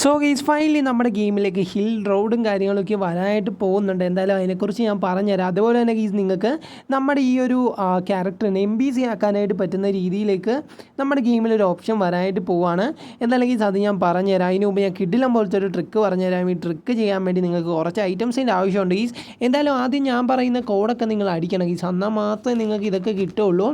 So guys finally നമ്മുടെ ഗെയിമിലേക്ക് hill റോഡും കാര്യങ്ങളൊക്കെ വരാനായിട്ട് പോകുന്നുണ്ട്. എന്തായാലും അതിനെക്കുറിച്ച് ഞാൻ പറഞ്ഞുതരാം. അതുപോലെ തന്നെ ഗെയ്സ് നിങ്ങൾക്ക് നമ്മുടെ ഈ ഒരു ക്യാരക്ടറിനെ എം ബി സി ആക്കാനായിട്ട് പറ്റുന്ന രീതിയിലേക്ക് നമ്മുടെ ഗെയിമിലൊരു ഓപ്ഷൻ വരാനായിട്ട് പോവാണ്. എന്തായാലും ഗെയ്സ് അത് ഞാൻ പറഞ്ഞുതരാം. അതിന് മുമ്പ് ഞാൻ കിഡിലം പോലത്തെ ഒരു ട്രിക്ക് പറഞ്ഞുതരാം. ഈ ട്രിക്ക് ചെയ്യാൻ വേണ്ടി നിങ്ങൾക്ക് കുറച്ച് ഐറ്റംസിന്റെ ആവശ്യമുണ്ട് ഗീസ് എന്തായാലും ആദ്യം ഞാൻ പറയുന്ന കോഡൊക്കെ നിങ്ങൾ അടിക്കണം ഗീസ് എന്നാൽ മാത്രമേ നിങ്ങൾക്ക് ഇതൊക്കെ കിട്ടുള്ളൂ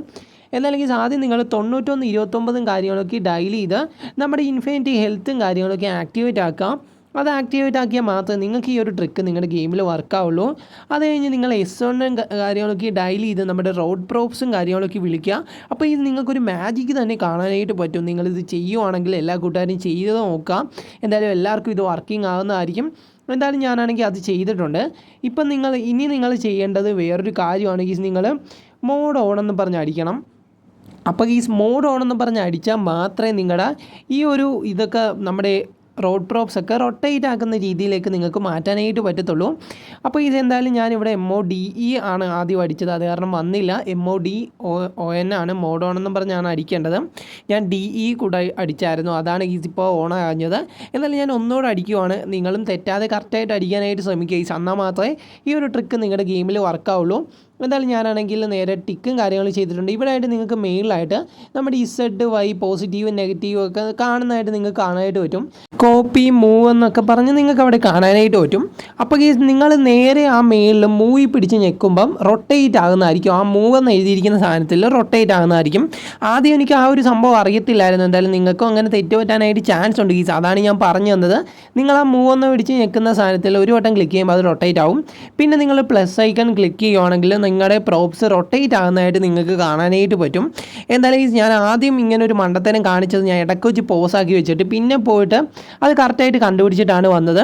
എന്നാലെങ്കിൽ ആദ്യം നിങ്ങൾ തൊണ്ണൂറ്റൊന്ന് ഇരുപത്തൊമ്പതും കാര്യങ്ങളൊക്കെ ഡയൽ ചെയ്ത് നമ്മുടെ ഇൻഫിനിറ്റി ഹെൽത്തും കാര്യങ്ങളൊക്കെ ആക്ടിവേറ്റ് ആക്കാം അത് ആക്ടിവേറ്റ് ആക്കിയാൽ മാത്രമേ നിങ്ങൾക്ക് ഈ ഒരു ട്രിക്ക് നിങ്ങളുടെ ഗെയിമിൽ വർക്കാവുള്ളൂ അത് കഴിഞ്ഞ് നിങ്ങൾ എസ് ഒണ്ണും കാര്യങ്ങളൊക്കെ ഡയൽ ചെയ്ത് നമ്മുടെ റോഡ് പ്രോപ്സും കാര്യങ്ങളൊക്കെ വിളിക്കുക. അപ്പോൾ ഇത് നിങ്ങൾക്കൊരു മാജിക്ക് തന്നെ കാണാനായിട്ട് പറ്റും. നിങ്ങളിത് ചെയ്യുവാണെങ്കിൽ എല്ലാ കൂട്ടുകാരും ചെയ്ത് നോക്കാം എന്തായാലും എല്ലാവർക്കും ഇത് വർക്കിംഗ് ആകുന്നതായിരിക്കും എന്തായാലും ഞാനാണെങ്കിൽ അത് ചെയ്തിട്ടുണ്ട്. ഇപ്പം നിങ്ങൾ ഇനി നിങ്ങൾ ചെയ്യേണ്ടത് വേറൊരു കാര്യമാണെങ്കിൽ നിങ്ങൾ മോഡ് ഓൺ എന്ന് പറഞ്ഞ് അടിക്കണം. അപ്പോൾ ഈ മോഡ് ഓൺ എന്ന് പറഞ്ഞ് അടിച്ചാൽ മാത്രമേ നിങ്ങളുടെ ഈ ഒരു ഇതൊക്കെ നമ്മുടെ റോഡ് പ്രോപ്സ് ഒക്കെ റൊട്ടേറ്റ് ആക്കുന്ന രീതിയിലേക്ക് നിങ്ങൾക്ക് മാറ്റാനായിട്ട് പറ്റത്തുള്ളൂ. അപ്പോൾ ഇതെന്തായാലും ഞാനിവിടെ എം ഒ ഡി ഇ ആണ് ആദ്യം അടിച്ചത്. അത് കാരണം വന്നില്ല. M O D O N ആണ് മോഡ് ഓൺ എന്നും പറഞ്ഞാണ് അടിക്കേണ്ടത്. ഞാൻ ഡി ഇ കൂടെ അടിച്ചായിരുന്നു. അതാണ് ഇതിപ്പോൾ ഓൺ ആഞ്ഞത്. എന്നാലും ഞാൻ ഒന്നുകൂടെ അടിക്കുവാണ്. നിങ്ങളും തെറ്റാതെ കറക്റ്റായിട്ട് അടിക്കാനായിട്ട് ശ്രമിക്കുക. ഈ എന്നാൽ മാത്രമേ ഈ ഒരു ട്രിക്ക് നിങ്ങളുടെ ഗെയിമിൽ വർക്കാവുള്ളൂ എന്തായാലും ഞാനാണെങ്കിൽ നേരെ ടിക്കും കാര്യങ്ങളും ചെയ്തിട്ടുണ്ട്. ഇവിടെ ആയിട്ട് നിങ്ങൾക്ക് മെയിലായിട്ട് നമ്മുടെ ഇസഡ് വൈ പോസിറ്റീവ് നെഗറ്റീവ് ഒക്കെ കാണുന്നതായിട്ട് നിങ്ങൾക്ക് കാണാനായിട്ട് പറ്റും. കോപ്പി മൂവ് എന്നൊക്കെ പറഞ്ഞ് നിങ്ങൾക്ക് അവിടെ കാണാനായിട്ട് പറ്റും. അപ്പോൾ ഈ നിങ്ങൾ നേരെ ആ മെയിലിൽ മൂവി പിടിച്ച് ഞെക്കുമ്പം റൊട്ടേറ്റ് ആകുന്നതായിരിക്കും. ആ മൂവ് എന്ന് എഴുതിയിരിക്കുന്ന സാധനത്തിൽ റൊട്ടേറ്റ് ആകുന്നതായിരിക്കും. ആദ്യം എനിക്ക് ആ ഒരു സംഭവം അറിയത്തില്ലായിരുന്നു. എന്തായാലും നിങ്ങൾക്കും അങ്ങനെ തെറ്റുപറ്റാനായിട്ട് ചാൻസ് ഉണ്ട് ഗീസ് അതാണ് ഞാൻ പറഞ്ഞു തന്നത്. നിങ്ങൾ ആ മൂവ് എന്ന് പിടിച്ച് ഞെക്കുന്ന സാധനത്തിൽ ഒരു വട്ടം ക്ലിക്ക് ചെയ്യുമ്പോൾ അത് റൊട്ടേറ്റ് ആവും. പിന്നെ നിങ്ങൾ പ്ലസ് ഐക്കൺ ക്ലിക്ക് ചെയ്യുവാണെങ്കിൽ നിങ്ങളുടെ പ്രോപ്സ് റൊട്ടേറ്റ് ആകുന്നതായിട്ട് നിങ്ങൾക്ക് കാണാനായിട്ട് പറ്റും. എന്തായാലും ഞാൻ ആദ്യം ഇങ്ങനെ ഒരു മണ്ടത്തരം കാണിച്ചത് ഞാൻ ഇടയ്ക്ക് വെച്ച് പോസാക്കി വെച്ചിട്ട് പിന്നെ പോയിട്ട് അത് കറക്റ്റായിട്ട് കണ്ടുപിടിച്ചിട്ടാണ് വന്നത്.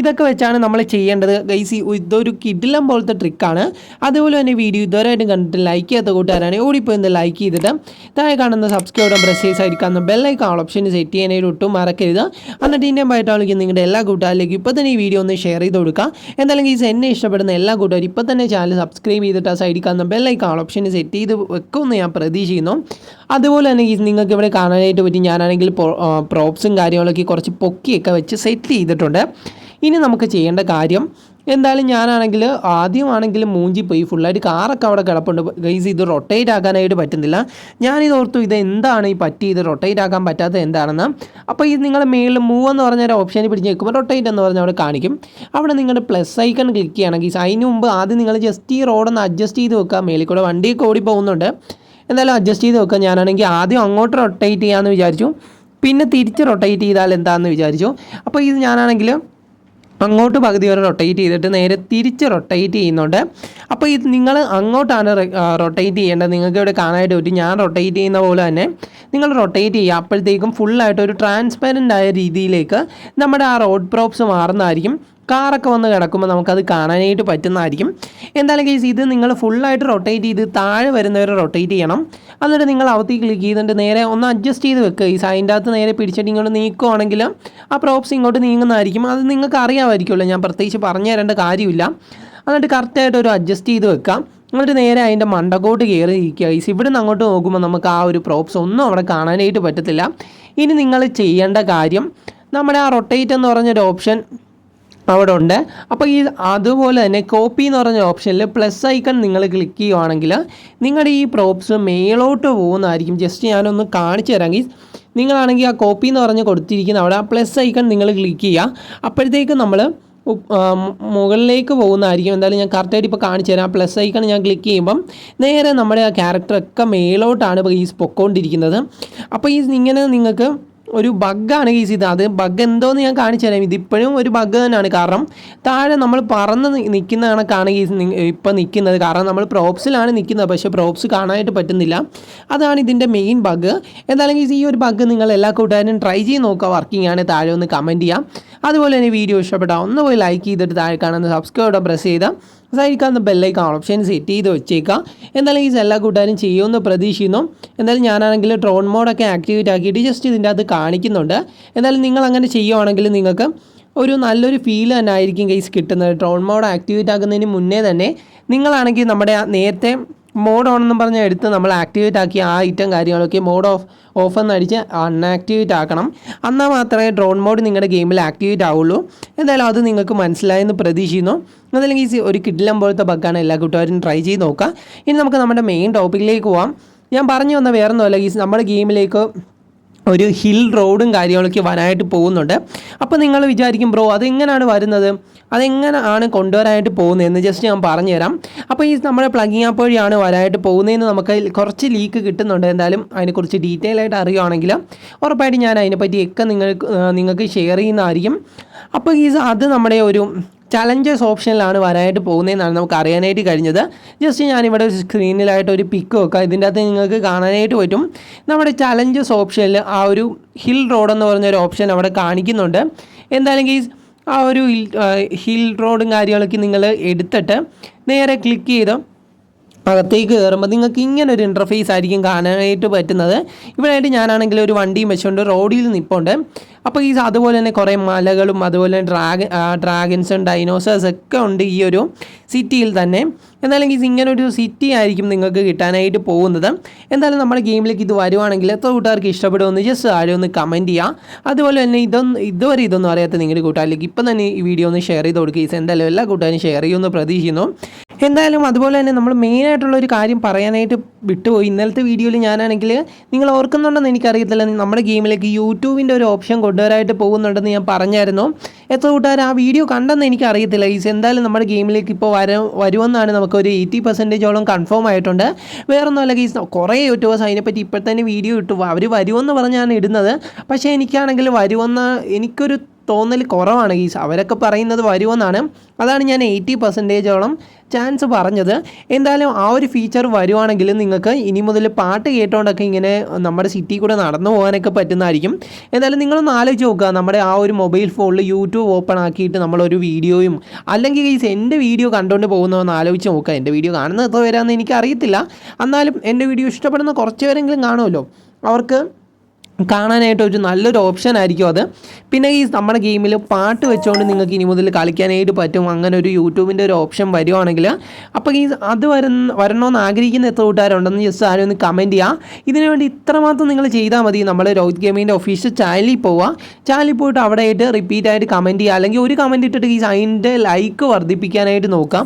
ഇതൊക്കെ വെച്ചാണ് നമ്മൾ ചെയ്യേണ്ടത്. ഗൈസി ഇതൊരു കിഡിലം പോലത്തെ ട്രിക്കാണ് അതുപോലെ തന്നെ വീഡിയോ ഇതുവരെയായിട്ടും കണ്ടിട്ട് ലൈക്ക് ചെയ്യാത്ത കൂട്ടുകാരാണെങ്കിൽ ഓടിപ്പോയി ഒന്ന് ലൈക്ക് ചെയ്തിട്ട് താഴെ കാണുന്ന സബ്സ്ക്രൈബ് പ്രസ് ചെയ്ത് സൈഡിൽ ബെല്ലൈക്കൺ ഓപ്ഷൻ സെറ്റ് ചെയ്യാനായിട്ട് ഒട്ടും മറക്കരുത്. എന്നിട്ട് ഇന്ത്യൻ ആയിട്ട് നിങ്ങളുടെ എല്ലാ കൂട്ടുകാരിലേക്കും ഇപ്പോൾ തന്നെ ഈ വീഡിയോ ഒന്ന് ഷെയർ ചെയ്ത് കൊടുക്കുക എന്തായാലും ഗൈസ് എന്നെ ഇഷ്ടപ്പെടുന്ന എല്ലാ കൂട്ടുകാരും ഇപ്പോൾ തന്നെ ചാനൽ സബ്സ്ക്രൈബ് ചെയ്തിട്ട് ആ സൈഡിക്കാവുന്ന ബെല്ലൈക്കാൻ ഓപ്ഷൻ സെറ്റ് ചെയ്ത് വെക്കുമെന്ന് ഞാൻ പ്രതീക്ഷിക്കുന്നു. അതുപോലെ തന്നെ ഗീസ് നിങ്ങൾക്ക് ഇവിടെ കാണാനായിട്ട് പറ്റി. ഞാനാണെങ്കിൽ പ്രോപ്സും കാര്യങ്ങളൊക്കെ കുറച്ച് പൊക്കിയൊക്കെ വെച്ച് സെറ്റ് ചെയ്തിട്ടുണ്ട്. ഇനി നമുക്ക് ചെയ്യേണ്ട കാര്യം എന്തായാലും ഞാനാണെങ്കിൽ ആദ്യമാണെങ്കിൽ മൂഞ്ചി പോയി ഫുള്ളായിട്ട് കാറൊക്കെ അവിടെ കിടപ്പുണ്ട്. ഗൈസ് ഇത് റൊട്ടേറ്റ് ആക്കാനായിട്ട് പറ്റുന്നില്ല. ഞാനിത് ഓർത്തു ഇത് എന്താണ് ഈ പറ്റി? ഇത് റൊട്ടേറ്റ് ആക്കാൻ പറ്റാത്തത് എന്താണെന്ന്. അപ്പോൾ ഇത് നിങ്ങൾ മേളിൽ മൂവ് എന്ന് പറഞ്ഞ ഒരു ഓപ്ഷനിൽ പിടിച്ച് നിൽക്കുമ്പോൾ റൊട്ടേറ്റ് എന്ന് പറഞ്ഞാൽ അവിടെ കാണിക്കും. അവിടെ നിങ്ങളുടെ പ്ലസ് ഐക്കൺ ക്ലിക്ക് ചെയ്യണമെങ്കിൽ അതിന് മുമ്പ് ആദ്യം നിങ്ങൾ ജസ്റ്റ് ഈ റോഡൊന്ന് അഡ്ജസ്റ്റ് ചെയ്ത് വെക്കുക. മേളിൽ കൂടെ വണ്ടിയൊക്കെ ഓടി പോകുന്നുണ്ട്. എന്തായാലും അഡ്ജസ്റ്റ് ചെയ്ത് വെക്കുക. ഞാനാണെങ്കിൽ ആദ്യം അങ്ങോട്ട് റൊട്ടേറ്റ് ചെയ്യാമെന്ന് വിചാരിച്ചു. പിന്നെ തിരിച്ച് റൊട്ടേറ്റ് ചെയ്താൽ എന്താണെന്ന് വിചാരിച്ചു. അപ്പോൾ ഇത് ഞാനാണെങ്കിൽ അങ്ങോട്ട് പകുതി വരെ റൊട്ടേറ്റ് ചെയ്തിട്ട് നേരെ തിരിച്ച് റൊട്ടേറ്റ് ചെയ്യുന്നുണ്ട്. അപ്പോൾ ഇത് നിങ്ങൾ അങ്ങോട്ടാണ് റൊട്ടേറ്റ് ചെയ്യേണ്ടത്. നിങ്ങൾക്ക് ഇവിടെ കാണാനായിട്ട് പറ്റും. ഞാൻ റൊട്ടേറ്റ് ചെയ്യുന്ന പോലെ തന്നെ നിങ്ങൾ റൊട്ടേറ്റ് ചെയ്യുക. അപ്പോഴത്തേക്കും ഫുള്ളായിട്ട് ഒരു ട്രാൻസ്പെറന്റ് ആയ രീതിയിലേക്ക് നമ്മുടെ ആ റോഡ് പ്രോപ്സ് മാറുന്നതായിരിക്കും. കാറൊക്കെ വന്ന് കിടക്കുമ്പോൾ നമുക്കത് കാണാനായിട്ട് പറ്റുന്നതായിരിക്കും. എന്തായാലും കേസ് ഇത് നിങ്ങൾ ഫുള്ളായിട്ട് റൊട്ടേറ്റ് ചെയ്ത് താഴെ വരുന്നവരെ റൊട്ടേറ്റ് ചെയ്യണം. എന്നിട്ട് നിങ്ങൾ അവത്തി ക്ലിക്ക് ചെയ്തിട്ട് നേരെ ഒന്ന് അഡ്ജസ്റ്റ് ചെയ്ത് വെക്കുക ഈ അതിന്റെ അകത്ത് നേരെ പിടിച്ചിട്ട് ഇങ്ങോട്ട് നീക്കുവാണെങ്കിൽ ആ പ്രോപ്സ് ഇങ്ങോട്ട് നീങ്ങുന്നതായിരിക്കും. അത് നിങ്ങൾക്ക് അറിയാമായിരിക്കുമല്ലോ. ഞാൻ പ്രത്യേകിച്ച് പറഞ്ഞു തരേണ്ട കാര്യമില്ല. എന്നിട്ട് കറക്റ്റായിട്ട് ഒരു അഡ്ജസ്റ്റ് ചെയ്ത് വെക്കാം. എന്നിട്ട് നേരെ അതിന്റെ മണ്ടക്കോട്ട് കയറി ഇരിക്കുക ഈസ് ഇവിടെ നിന്ന് അങ്ങോട്ട് നോക്കുമ്പോൾ നമുക്ക് ആ ഒരു പ്രോപ്സ് ഒന്നും അവിടെ കാണാനായിട്ട് പറ്റത്തില്ല. ഇനി നിങ്ങൾ ചെയ്യേണ്ട കാര്യം നമ്മുടെ ആ റൊട്ടേറ്റ് എന്ന് പറഞ്ഞൊരു ഓപ്ഷൻ അവിടെ ഉണ്ട് അപ്പോൾ ഈ അതുപോലെ തന്നെ കോപ്പി എന്ന് പറഞ്ഞ ഓപ്ഷനിൽ പ്ലസ് ഐക്കൺ നിങ്ങൾ ക്ലിക്ക് ചെയ്യുവാണെങ്കിൽ നിങ്ങളുടെ ഈ പ്രോപ്സ് മേലോട്ട് പോകുന്നതായിരിക്കും. ജസ്റ്റ് ഞാനൊന്ന് കാണിച്ചു തരാം നിങ്ങളാണെങ്കിൽ ആ കോപ്പി എന്ന് പറഞ്ഞ് കൊടുത്തിരിക്കുന്ന അവിടെ ആ പ്ലസ് ഐക്കൺ നിങ്ങൾ ക്ലിക്ക് ചെയ്യുക. അപ്പോഴത്തേക്ക് നമ്മൾ മുകളിലേക്ക് പോകുന്നതായിരിക്കും. എന്തായാലും ഞാൻ കറക്റ്റായിട്ട് ഇപ്പോൾ കാണിച്ചു തരാം. പ്ലസ് ഐക്കൺ ഞാൻ ക്ലിക്ക് ചെയ്യുമ്പം നേരെ നമ്മുടെ ആ ക്യാരക്ടറൊക്കെ മേലോട്ടാണ് ഈ പൊക്കോണ്ടിരിക്കുന്നത്. അപ്പോൾ ഈ ഇങ്ങനെ നിങ്ങൾക്ക് ഒരു ബഗ്ഗാണ് ഗീസ് ഇത്. അത് ബഗ് എന്തോന്ന് ഞാൻ കാണിച്ചു തരാം. ഇതിപ്പോഴും ഒരു ബഗ് തന്നെയാണ്. കാരണം താഴെ നമ്മൾ പറന്ന് നിൽക്കുന്ന കണക്കാണ് ഗീസ് ഇപ്പം നിൽക്കുന്നത് കാരണം നമ്മൾ പ്രോപ്സിലാണ് നിൽക്കുന്നത് പക്ഷേ പ്രോപ്സ് കാണാനായിട്ട് പറ്റുന്നില്ല. അതാണ് ഇതിന്റെ മെയിൻ ബഗ് എന്തായാലും ഗീസ് ഈ ഒരു ബഗ് നിങ്ങൾ എല്ലാ കൂട്ടുകാരും ട്രൈ ചെയ്ത് നോക്കുക. വർക്കിംഗ് ആണ്. താഴെ ഒന്ന് കമന്റ് ചെയ്യാം. അതുപോലെ തന്നെ വീഡിയോ ഇഷ്ടപ്പെട്ടാൽ ഒന്ന് പോയി ലൈക്ക് ചെയ്തിട്ട് താഴെ കാണുന്ന സബ്സ്ക്രൈബ് പ്രസ് ചെയ്താൽ സൈഡിൽ ബെല്ലൈക്കൺ ഓപ്ഷൻ സെറ്റ് ചെയ്ത് വെച്ചേക്കാം. എന്തായാലും ഈ എല്ലാ കൂട്ടുകാരും ചെയ്യുമെന്ന് പ്രതീക്ഷിക്കുന്നു. എന്തായാലും ഞാനാണെങ്കിൽ ട്രോൺ മോഡൊക്കെ ആക്ടിവേറ്റ് ആക്കിയിട്ട് ജസ്റ്റ് ഇതിന്റെ അത് കാണിക്കുന്നുണ്ട്. എന്തായാലും നിങ്ങൾ അങ്ങനെ ചെയ്യുവാണെങ്കിൽ നിങ്ങൾക്ക് ഒരു നല്ലൊരു ഫീൽ തന്നെ ആയിരിക്കും കേസ് കിട്ടുന്നത്. ട്രോൺ മോഡ് ആക്ടിവേറ്റ് ആക്കുന്നതിന് മുന്നേ തന്നെ നിങ്ങളാണെങ്കിൽ നമ്മുടെ നേരത്തെ മോഡ് ഓൺ എന്ന് പറഞ്ഞ് എടുത്ത് നമ്മൾ ആക്ടിവേറ്റ് ആക്കിയ ആ ഐറ്റം കാര്യങ്ങളൊക്കെ മോഡ് ഓഫ് ഓഫ് എന്ന് അടിച്ച് അൺആക്ടിവേറ്റ് ആക്കണം. എന്നാൽ മാത്രമേ ഡ്രോൺ മോഡ് നിങ്ങളുടെ ഗെയിമിൽ ആക്ടിവേറ്റ് ആവുള്ളൂ. എന്തായാലും അത് നിങ്ങൾക്ക് മനസ്സിലായെന്ന് പ്രതീക്ഷിക്കുന്നു. അതല്ലെങ്കിൽ ഒരു കിഡിലം പോലത്തെ ബഗ്ഗാണ് എല്ലാ കൂട്ടുകാരും ട്രൈ ചെയ്ത് നോക്കുക. ഇനി നമുക്ക് നമ്മുടെ മെയിൻ ടോപ്പിക്കിലേക്ക് പോവാം. ഞാൻ പറഞ്ഞു വന്ന വേറൊന്നുമല്ല ഈ നമ്മുടെ ഗെയിമിലേക്ക് ഒരു ഹിൽ റോഡും കാര്യങ്ങളൊക്കെ വരാനായിട്ട് പോകുന്നുണ്ട്. അപ്പോൾ നിങ്ങൾ വിചാരിക്കും ബ്രോ അതെങ്ങനെയാണ് വരുന്നത്? അതെങ്ങനെ ആണ് കൊണ്ടുവരാനായിട്ട് പോകുന്നതെന്ന് ജസ്റ്റ് ഞാൻ പറഞ്ഞുതരാം. അപ്പോൾ ഈ നമ്മുടെ പ്ലഗിങ് ആപ്പ് വഴിയാണ് വരാനായിട്ട് പോകുന്നതെന്ന് നമുക്ക് കുറച്ച് ലീക്ക് കിട്ടുന്നുണ്ട്. എന്തായാലും അതിനെക്കുറിച്ച് ഡീറ്റെയിൽ ആയിട്ട് അറിയുവാണെങ്കിൽ ഉറപ്പായിട്ട് ഞാൻ അതിനെപ്പറ്റിയൊക്കെ നിങ്ങൾക്ക് നിങ്ങൾക്ക് ഷെയർ ചെയ്യുന്നതായിരിക്കും. അപ്പോൾ ഈ അത് നമ്മുടെ ഒരു ചലഞ്ചേഴ്സ് ഓപ്ഷനിലാണ് വരാനായിട്ട് പോകുന്നതെന്നാണ് നമുക്ക് അറിയാനായിട്ട് കഴിഞ്ഞത്. ജസ്റ്റ് ഞാനിവിടെ ഒരു സ്ക്രീനിലായിട്ട് ഒരു പിക്ക് വെക്കാം. ഇതിന്റെ അകത്ത് നിങ്ങൾക്ക് കാണാനായിട്ട് പറ്റും. നമ്മുടെ ചലഞ്ചസ് ഓപ്ഷനിൽ ആ ഒരു ഹിൽ റോഡ് എന്ന് പറഞ്ഞൊരു ഓപ്ഷൻ അവിടെ കാണിക്കുന്നുണ്ട്. എന്തായാലും ഈ ആ ഒരു ഹിൽ റോഡും കാര്യങ്ങളൊക്കെ നിങ്ങൾ എടുത്തിട്ട് നേരെ ക്ലിക്ക് ചെയ്ത് അകത്തേക്ക് കയറുമ്പോൾ നിങ്ങൾക്ക് ഇങ്ങനെ ഒരു ഇന്റർഫേസ് ആയിരിക്കും കാണാനായിട്ട് പറ്റുന്നത്. ഇവിടെയായിട്ട് ഞാനാണെങ്കിൽ ഒരു വണ്ടിയും വെച്ചുകൊണ്ട് റോഡിൽ നിൽപ്പുണ്ട് അപ്പോൾ ഈ അതുപോലെ തന്നെ കുറേ മലകളും അതുപോലെ ഡ്രാഗൻ ഡ്രാഗൻസും ഡൈനോസേഴ്സ് ഒക്കെ ഉണ്ട് ഈ ഒരു സിറ്റിയിൽ തന്നെ. എന്നാലും ഈ ഇങ്ങനെ ഒരു സിറ്റി ആയിരിക്കും നിങ്ങൾക്ക് കിട്ടാനായിട്ട് പോകുന്നത്. എന്തായാലും നമ്മുടെ ഗെയിമിലേക്ക് ഇത് വരുവാണെങ്കിൽ എത്ര കൂട്ടുകാർക്ക് ഇഷ്ടപ്പെടുമെന്ന് ജസ്റ്റ് ആരും ഒന്ന് കമന്റ് ചെയ്യുക അതുപോലെ തന്നെ ഇതൊന്നും ഇതുവരെ ഇതൊന്നും അറിയാത്ത നിങ്ങളുടെ കൂട്ടുകാരിലേക്ക് ഇപ്പം തന്നെ ഈ വീഡിയോ ഒന്ന് ഷെയർ ചെയ്ത് കൊടുക്കുക എന്തായാലും എല്ലാ കൂട്ടുകാരും ഷെയർ ചെയ്യുമെന്ന് പ്രതീക്ഷിക്കുന്നു. എന്തായാലും അതുപോലെ തന്നെ നമ്മൾ മെയിനായിട്ടുള്ള ഒരു കാര്യം പറയാനായിട്ട് വിട്ടുപോയി. ഇന്നലത്തെ വീഡിയോയിൽ ഞാനാണെങ്കിൽ നിങ്ങൾ ഓർക്കുന്നുണ്ടെന്ന് എനിക്കറിയത്തില്ല. നമ്മുടെ ഗെയിമിലേക്ക് യൂട്യൂബിന്റെ ഒരു ഓപ്ഷൻ കൊണ്ടുവരാനായിട്ട് പോകുന്നുണ്ടെന്ന് ഞാൻ പറഞ്ഞായിരുന്നു. എത്ര കൂട്ടുകാർ ആ വീഡിയോ കണ്ടെന്ന് എനിക്കറിയത്തില്ല. ഈസ് എന്തായാലും നമ്മുടെ ഗെയിമിലേക്ക് ഇപ്പോൾ വര വരുമെന്നാണ് നമുക്കൊരു എയ്റ്റി പെർസെന്റേജോളം കൺഫേം ആയിട്ടുണ്ട്. വേറൊന്നുമല്ല ഗീസ് കുറേ യൂട്യൂബേഴ്സ് അതിനെപ്പറ്റി ഇപ്പോൾ തന്നെ വീഡിയോ ഇട്ടു. അവർ വരുമെന്ന് പറഞ്ഞാണ് ഇടുന്നത്. പക്ഷേ എനിക്കാണെങ്കിൽ വരുമെന്ന് എനിക്കൊരു തോന്നൽ കുറവാണ് ഗീസ് അവരൊക്കെ പറയുന്നത് വരുമെന്നാണ്. അതാണ് ഞാൻ എയ്റ്റി പെർസെന്റേജോളം ചാൻസ് പറഞ്ഞത്. എന്തായാലും ആ ഒരു ഫീച്ചർ വരുവാണെങ്കിൽ നിങ്ങൾക്ക് ഇനി മുതൽ പാട്ട് കേട്ടോണ്ടൊക്കെ ഇങ്ങനെ നമ്മുടെ സിറ്റി കൂടെ നടന്നു പോകാനൊക്കെ പറ്റുന്നതായിരിക്കും. എന്തായാലും നിങ്ങളൊന്ന് ആലോചിച്ച് നോക്കുക. നമ്മുടെ ആ ഒരു മൊബൈൽ ഫോണിൽ യൂട്യൂബ് ഓപ്പൺ ആക്കിയിട്ട് നമ്മളൊരു വീഡിയോയും അല്ലെങ്കിൽ ഈ എന്റെ വീഡിയോ കണ്ടുകൊണ്ട് പോകുന്നതെന്ന് ആലോചിച്ച് നോക്കുക. എന്റെ വീഡിയോ കാണുന്നത് എത്ര വരാമെന്ന് എനിക്കറിയത്തില്ല. എന്നാലും എന്റെ വീഡിയോ ഇഷ്ടപ്പെടുന്ന കുറച്ച് പേരെങ്കിലും കാണുമല്ലോ. അവർക്ക് കാണാനായിട്ട് ഒരു നല്ലൊരു ഓപ്ഷൻ ആയിരിക്കും അത്. പിന്നെ ഈ നമ്മുടെ ഗെയിമിൽ പാട്ട് വെച്ചുകൊണ്ട് നിങ്ങൾക്ക് ഇനി മുതൽ കളിക്കാനായിട്ട് പറ്റും. അങ്ങനെ ഒരു യൂട്യൂബിന്റെ ഒരു ഓപ്ഷൻ വരുവാണെങ്കിൽ അപ്പോൾ ഈ അത് വരുന്ന വരണമെന്ന് ആഗ്രഹിക്കുന്ന എത്ര കൂട്ടുകാരുണ്ടെന്ന് ജസ്റ്റ് ആരും ഒന്ന് കമന്റ് ചെയ്യുക ഇതിനുവേണ്ടി ഇത്രമാത്രം നിങ്ങൾ ചെയ്താൽ മതി. നമ്മൾ രോഹിത് ഗെയിമിന്റെ ഒഫീഷ്യൽ ചാനലിൽ പോവുക ചാനലിൽ പോയിട്ട് അവിടെ ആയിട്ട് റിപ്പീറ്റ് ആയിട്ട് കമന്റ് ചെയ്യുക അല്ലെങ്കിൽ ഒരു കമന്റ് ഇട്ടിട്ട് ഈ അതിന്റെ ലൈക്ക് വർദ്ധിപ്പിക്കാനായിട്ട് നോക്കാം.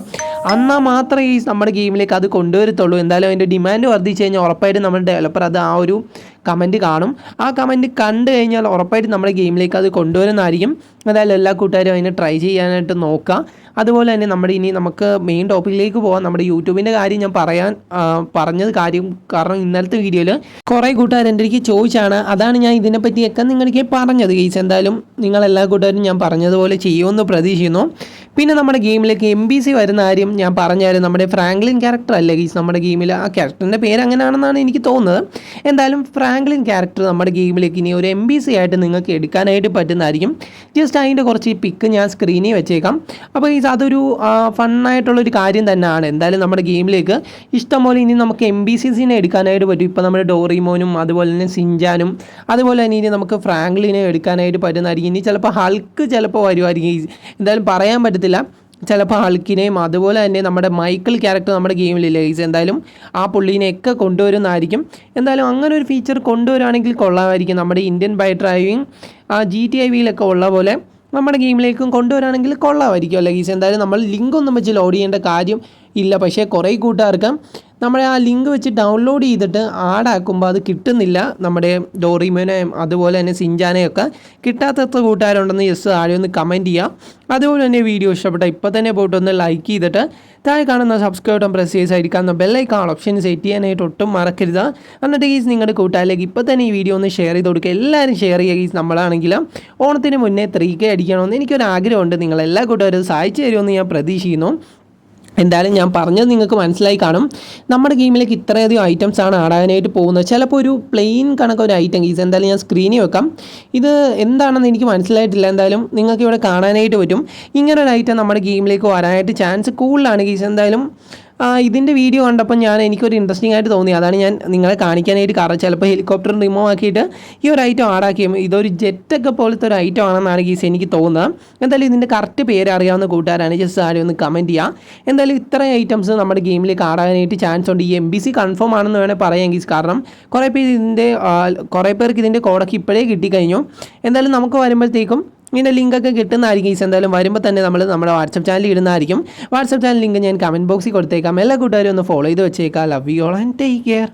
എന്നാൽ മാത്രമേ ഈ നമ്മുടെ ഗെയിമിലേക്ക് അത് കൊണ്ടുവരത്തുള്ളൂ. എന്തായാലും അതിന്റെ ഡിമാൻഡ് വർദ്ധിച്ചു കഴിഞ്ഞാൽ ഉറപ്പായിട്ടും നമ്മുടെ ഡെവലപ്പർ അത് ആ ഒരു കമന്റ് കാണും. ആ കമന്റ് കണ്ടു കഴിഞ്ഞാൽ ഉറപ്പായിട്ടും നമ്മുടെ ഗെയിമിലേക്ക് അത് കൊണ്ടുവരുന്നതായിരിക്കും. അതായത് എല്ലാ കൂട്ടുകാരും അതിനെ ട്രൈ ചെയ്യാനായിട്ട് നോക്കുക അതുപോലെ തന്നെ നമ്മുടെ ഇനി നമുക്ക് മെയിൻ ടോപ്പിക്കിലേക്ക് പോകാം നമ്മുടെ യൂട്യൂബിന്റെ കാര്യം ഞാൻ പറയാൻ പറഞ്ഞത് കാര്യം കാരണം ഇന്നലത്തെ വീഡിയോയിൽ കുറേ കൂട്ടുകാർ എന്റെ എനിക്ക് ചോദിച്ചാണ്. അതാണ് ഞാൻ ഇതിനെപ്പറ്റിയൊക്കെ നിങ്ങൾക്ക് പറഞ്ഞത് കേസ് എന്തായാലും നിങ്ങൾ എല്ലാ കൂട്ടുകാരും ഞാൻ പറഞ്ഞതുപോലെ ചെയ്യുമെന്ന് പ്രതീക്ഷിക്കുന്നു. പിന്നെ നമ്മുടെ ഗെയിമിലേക്ക് എം ബി സി വരുന്ന കാര്യം ഞാൻ പറഞ്ഞായിരുന്നു. നമ്മുടെ ഫ്രാങ്ക്ലിൻ ക്യാരക്ടർ അല്ലേ ഗീസ് നമ്മുടെ ഗെയിമിൽ ആ ക്യാരക്ടറിന്റെ പേര് അങ്ങനെയാണെന്നാണ് എനിക്ക് തോന്നുന്നത്. എന്തായാലും ഫ്രാങ്ക്ലിൻ ക്യാരക്ടർ നമ്മുടെ ഗെയിമിലേക്ക് ഇനി ഒരു എം ബി സി ആയിട്ട് നിങ്ങൾക്ക് എടുക്കാനായിട്ട് പറ്റുന്നതായിരിക്കും. ജസ്റ്റ് അതിന്റെ കുറച്ച് പിക്ക് ഞാൻ സ്ക്രീനിൽ വെച്ചേക്കാം. അപ്പോൾ ഈ അതൊരു ഫണ്ണായിട്ടുള്ളൊരു കാര്യം തന്നെയാണ്. എന്തായാലും നമ്മുടെ ഗെയിമിലേക്ക് ഇഷ്ടംപോലെ ഇനി നമുക്ക് എം ബി സിസിനെ എടുക്കാനായിട്ട് പറ്റും. ഇപ്പോൾ നമ്മുടെ ഡോറിമോനും അതുപോലെ തന്നെ സിഞ്ചാനും അതുപോലെ തന്നെ ഇനി നമുക്ക് ഫ്രാങ്ക്ലിനെ എടുക്കാനായിട്ട് പറ്റുന്നതായിരിക്കും. ഇനി ചിലപ്പോൾ ഹൾക്ക് ചിലപ്പോൾ വരുമായിരിക്കും എന്തായാലും പറയാൻ പറ്റത്തില്ല. ചിലപ്പോൾ ഹൾക്കിനെയും അതുപോലെ തന്നെ നമ്മുടെ മൈക്കിൾ ക്യാരക്ടർ നമ്മുടെ ഗെയിമിലില്ല ഗൈസ്? എന്തായാലും ആ പുള്ളീനെയൊക്കെ കൊണ്ടുവരുന്നതായിരിക്കും. എന്തായാലും അങ്ങനെ ഒരു ഫീച്ചർ കൊണ്ടുവരുവാണെങ്കിൽ കൊള്ളാമായിരിക്കും. നമ്മുടെ ഇന്ത്യൻ ബൈ ഡ്രൈവിങ് ആ ജി ടി ഐ വിയിലൊക്കെ ഉള്ള പോലെ നമ്മുടെ ഗെയിമിലേക്കും കൊണ്ടുവരാണെങ്കിൽ കൊള്ളാമായിരിക്കും അല്ലേ ഗീസ്? എന്തായാലും നമ്മൾ ലിങ്കൊന്നും വെച്ച് ലോഡ് ചെയ്യേണ്ട കാര്യം ഇല്ല. പക്ഷേ കുറേ കൂട്ടുകാർക്ക് നമ്മുടെ ആ ലിങ്ക് വെച്ച് ഡൗൺലോഡ് ചെയ്തിട്ട് ആഡാക്കുമ്പോൾ അത് കിട്ടുന്നില്ല. നമ്മുടെ ഡോറിമോനെയും അതുപോലെ തന്നെ സിഞ്ചാനെയൊക്കെ കിട്ടാത്തത്ര കൂട്ടുകാരുണ്ടെന്ന് ജസ്റ്റ് താഴെ ഒന്ന് കമന്റ് ചെയ്യുക അതുപോലെ തന്നെ വീഡിയോ ഇഷ്ടപ്പെട്ട ഇപ്പോൾ തന്നെ പോയിട്ട് ഒന്ന് ലൈക്ക് ചെയ്തിട്ട് താഴെ കാണുന്ന സബ്സ്ക്രൈബ് ബട്ടൺ പ്രസ് ചെയ്ത് സൈഡിക്കാവുന്ന ബെല്ലൈക്കൺ ഓപ്ഷൻ സെറ്റ് ചെയ്യാനായിട്ട് ഒട്ടും മറക്കരുത്. എന്നിട്ട് ഗീസ് നിങ്ങളുടെ കൂട്ടുകാരിലേക്ക് ഇപ്പോൾ തന്നെ ഈ വീഡിയോ ഒന്ന് ഷെയർ ചെയ്ത് കൊടുക്കുക. എല്ലാവരും ഷെയർ ചെയ്യുക ഗീസ് നമ്മളാണെങ്കിൽ ഓണത്തിന് മുന്നേ ത്രീ കെ അടിക്കണമെന്ന് എനിക്കൊരു ആഗ്രഹമുണ്ട് നിങ്ങൾ എല്ലാ കൂട്ടുകാരും സഹായിച്ചു തരുമെന്ന് ഞാൻ പ്രതീക്ഷിക്കുന്നു. എന്തായാലും ഞാൻ പറഞ്ഞത് നിങ്ങൾക്ക് മനസ്സിലായി കാണും. നമ്മുടെ ഗെയിമിലേക്ക് ഇത്രയധികം ഐറ്റംസ് ആണ് ആടാനായിട്ട് പോകുന്നത്. ചിലപ്പോൾ ഒരു പ്ലെയിൻ കണക്ക് ഒരു ഐറ്റം ഗീസ് എന്തായാലും ഞാൻ സ്ക്രീനിൽ വെക്കാം. ഇത് എന്താണെന്ന് എനിക്ക് മനസ്സിലായിട്ടില്ല. എന്തായാലും നിങ്ങൾക്ക് ഇവിടെ കാണാനായിട്ട് പറ്റും. ഇങ്ങനൊരു ഐറ്റം നമ്മുടെ ഗെയിമിലേക്ക് വരാനായിട്ട് ചാൻസ് കൂടുതലാണ് ഗീസ് എന്തായാലും ഇതിന്റെ വീഡിയോ കണ്ടപ്പോൾ ഞാൻ എനിക്കൊരു ഇൻട്രസ്റ്റിംഗ് ആയിട്ട് തോന്നി. അതാണ് ഞാൻ നിങ്ങളെ കാണിക്കാനായിട്ട് കാരണം ചിലപ്പോൾ ഹെലികോപ്റ്റർ റിമൂവ് ആക്കിയിട്ട് ഈ ഒരു ഐറ്റം ആടാക്കി ഇതൊരു ജെറ്റൊക്കെ പോലത്തെ ഒരു ഐറ്റം ആണെന്നാണ് ഗീസ് എനിക്ക് തോന്നുന്നത്. എന്തായാലും ഇതിന്റെ കറക്റ്റ് പേര് അറിയാവുന്ന കൂട്ടുകാരാണ്. ജസ്റ്റ് ആരും ഒന്ന് കമന്റ് ചെയ്യുക എന്തായാലും ഇത്രയും ഐറ്റംസ് നമ്മുടെ ഗെയിമിലേക്ക് ആടാനായിട്ട് ചാൻസ് ഉണ്ട്. ഈ എം ബി സി കൺഫേം ആണെന്ന് വേണേൽ പറയാം ഗീസ് കാരണം കുറേ പേര് ഇതിന്റെ കുറേ പേർക്ക് ഇതിന്റെ കോഡൊക്കെ ഇപ്പോഴേ കിട്ടിക്കഴിഞ്ഞു. എന്തായാലും നമുക്ക് വരുമ്പോഴത്തേക്കും ഇതിന്റെ ലിങ്കൊക്കെ കിട്ടുന്നതായിരിക്കും ഈസ്. എന്തായാലും വരുമ്പോൾ തന്നെ നമ്മൾ നമ്മുടെ വാട്സപ്പ് ചാനലിൽ ഇടുന്നതായിരിക്കും. വാട്സപ്പ് ചാനൽ ലിങ്ക് ഞാൻ കമന്റ് ബോക്സിൽ കൊടുത്തേക്കാം. എല്ലാ കൂട്ടുകാരും ഒന്ന് ഫോളോ ചെയ്ത് വെച്ചേക്കാം. Love you all and take care